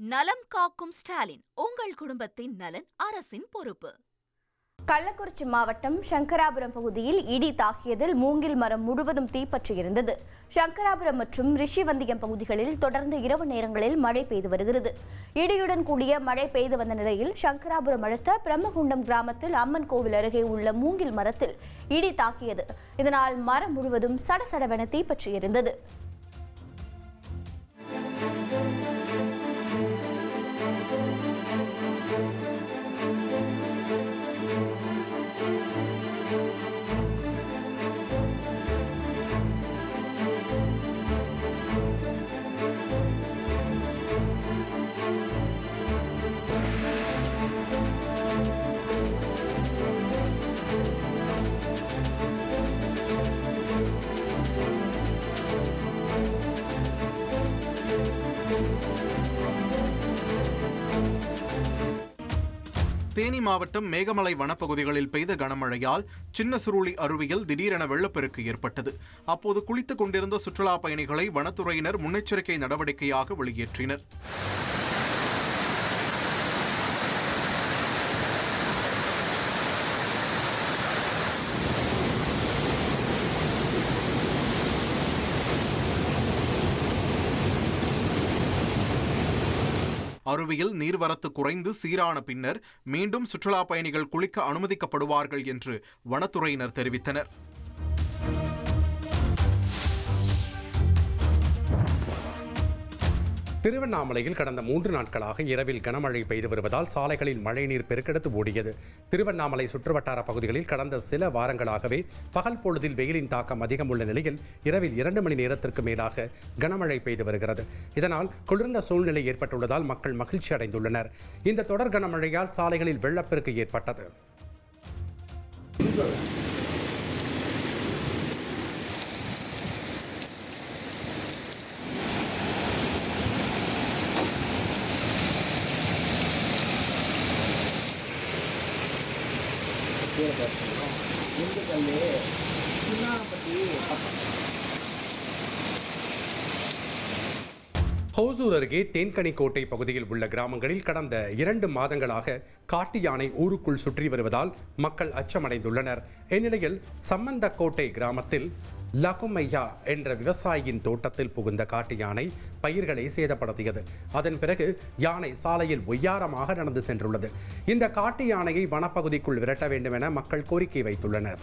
நலம் காக்கும் ஸ்டாலின் உங்கள் குடும்பத்தின் நலன் அரசின் பொறுப்பு. கள்ளக்குறிச்சி மாவட்டம் சங்கராபுரம் பகுதியில் இடி தாக்கியதில் மூங்கில் மரம் முழுவதும் தீப்பற்றியிருந்தது. சங்கராபுரம் மற்றும் ரிஷிவந்தியம் பகுதிகளில் தொடர்ந்து இரவு நேரங்களில் மழை பெய்து வருகிறது. இடியுடன் கூடிய மழை பெய்து வந்த நிலையில் சங்கராபுரம் அடுத்த பிரம்மகுண்டம் கிராமத்தில் அம்மன் கோவில் அருகே உள்ள மூங்கில் மரத்தில் இடி தாக்கியது. இதனால் மரம் முழுவதும் சடசடவென தீப்பற்றியிருந்தது. தேனி மாவட்டம் மேகமலை வனப்பகுதிகளில் பெய்த கனமழையால் சின்ன சுருளி அருவியில் திடீரென வெள்ளப்பெருக்கு ஏற்பட்டது. அப்போது குளித்துக் கொண்டிருந்த சுற்றுலா பயணிகளை வனத்துறையினர் முன்னெச்சரிக்கை நடவடிக்கையாக வெளியேற்றினர். அருவியில் நீர்வரத்து குறைந்து சீரான பின்னர் மீண்டும் சுற்றுலா பயணிகள் குளிக்க அனுமதிக்கப்படுவார்கள் என்று வனத்துறையினர் தெரிவித்தனர். திருவண்ணாமலையில் கடந்த மூன்று நாட்களாக இரவில் கனமழை பெய்து வருவதால் சாலைகளில் மழைநீர் பெருக்கெடுத்து ஓடியது. திருவண்ணாமலை சுற்றுவட்டார பகுதிகளில் கடந்த சில வாரங்களாகவே பகல் பொழுதில் வெயிலின் தாக்கம் அதிகம் உள்ள நிலையில் இரவில் இரண்டு மணி நேரத்திற்கு மேலாக கனமழை பெய்து வருகிறது. இதனால் குளிர்ந்த சூழ்நிலை ஏற்பட்டுள்ளதால் மக்கள் மகிழ்ச்சி அடைந்துள்ளனர். இந்த தொடர் கனமழையால் சாலைகளில் வெள்ளப்பெருக்கு ஏற்பட்டது. ஹோசூர் அருகே தேன்கனிக்கோட்டை பகுதியில் உள்ள கிராமங்களில் கடந்த இரண்டு மாதங்களாக காட்டு யானை ஊருக்குள் சுற்றி வருவதால் மக்கள் அச்சமடைந்துள்ளனர். இந்நிலையில் சம்பந்தக்கோட்டை கிராமத்தில் லகுமையா என்ற விவசாயியின் தோட்டத்தில் புகுந்த காட்டு யானை பயிர்களை சேதப்படுத்தியது. அதன் பிறகு யானை சாலையில் ஒய்யாரமாக நடந்து சென்றுள்ளது. இந்த காட்டு யானையை வனப்பகுதிக்குள் விரட்ட வேண்டும் என மக்கள் கோரிக்கை வைத்துள்ளனர்.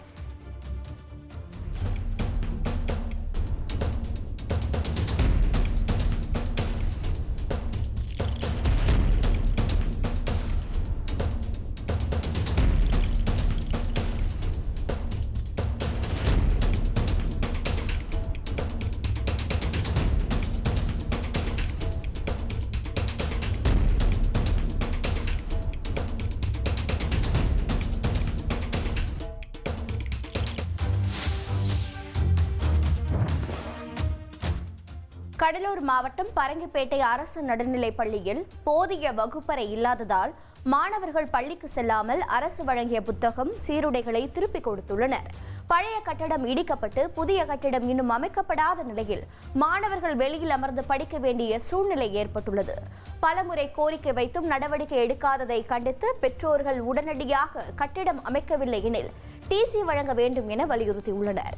கடலூர் மாவட்டம் பரங்கிப்பேட்டை அரசு நடுநிலைப் பள்ளியில் போதிய வகுப்பறை இல்லாததால் மாணவர்கள் பள்ளிக்கு செல்லாமல் அரசு வழங்கிய புத்தகம் சீருடைகளை திருப்பிக் கொடுத்துள்ளனர். பழைய கட்டடம் இடிக்கப்பட்டு புதிய கட்டிடம் இன்னும் அமைக்கப்படாத நிலையில் மாணவர்கள் வெளியில் அமர்ந்து படிக்க வேண்டிய சூழ்நிலை ஏற்பட்டுள்ளது. பலமுறை கோரிக்கை வைத்தும் நடவடிக்கை எடுக்காததை கண்டித்து பெற்றோர்கள் உடனடியாக கட்டிடம் அமைக்கவில்லை எனில் டிசி வழங்க வேண்டும் என வலியுறுத்தியுள்ளனர்.